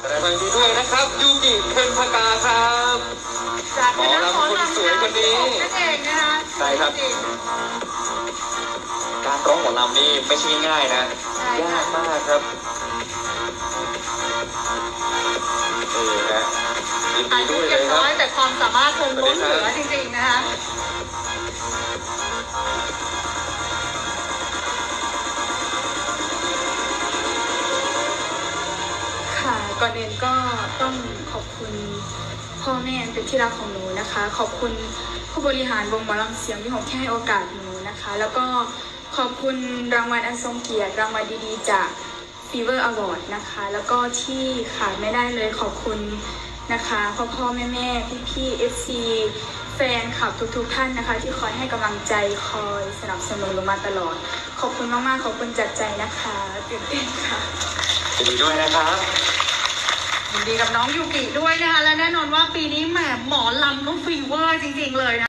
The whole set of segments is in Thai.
แสดงความยินดีด้วยนะครับยูกิเพ็ญพกาครับจากคณะหมอหมอลำคนลำสวยคนนี้นั่นเองนะคะใช่ครับ การร้องหมอลำนี่ไม่ใช่ง่ายๆนะ ใช่ยาค่ะ กมากครับ ก่อนอื่นก็ต้องขอบคุณพ่อแม่เป็นที่รักของหนูนะคะ ขอบคุณผู้บริหารวงหมอลำเสียงที่ผมที่ให้โอกาสหนูนะคะ แล้วก็ขอบคุณรางวัลอันทรงเกียรติรางวัลดีๆ จาก Fever Award นะคะ แล้วก็ที่ขาดไม่ได้เลยขอบคุณนะคะพ่อพ่อแม่แม่พี่พี่ๆ FC แฟนคลับทุกๆท่านนะคะ ที่คอยให้กำลังใจคอยสนับสนุนมาตลอด ขอบคุณมากๆขอบคุณจากใจนะคะตื่นเต้นค่ะยินดีด้วยนะครับ ดีกับน้องยูกิด้วยนะคะ และแน่นอนว่าปีนี้แหมหมอลำต้องฟีเวอร์จริง ๆ เลยนะ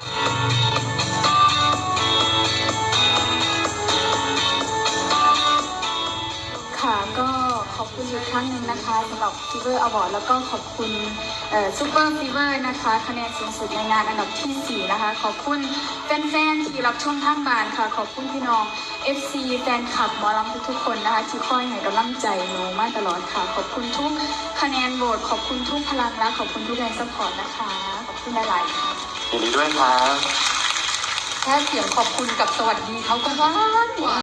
ค่ะก็ อบคุณอีกครั้งหนึ่งนะคะสำหรับ Fever Award แล้วก็ขอบคุณซูเปอร์ฟีเวอร์นะคะ คะแนนสูงสุดในงานอันดับที่ 4 นะคะ ขอบคุณแฟนๆที่รับชมทางบ้านค่ะ ขอบคุณพี่น้อง FC แฟนคลับหมอลำทุกๆคนนะคะ ที่คอยให้กำลังใจหนูมาตลอดค่ะ ขอบคุณทุกคะแนนโหวตขอบคุณทุกพลังและขอบคุณทุกแรงสปอร์ตนะคะ ขอบคุณหลายๆค่ะยินดีด้วยครับ แค่เสียงขอบคุณกับสวัสดีเขาก็หวานหวาน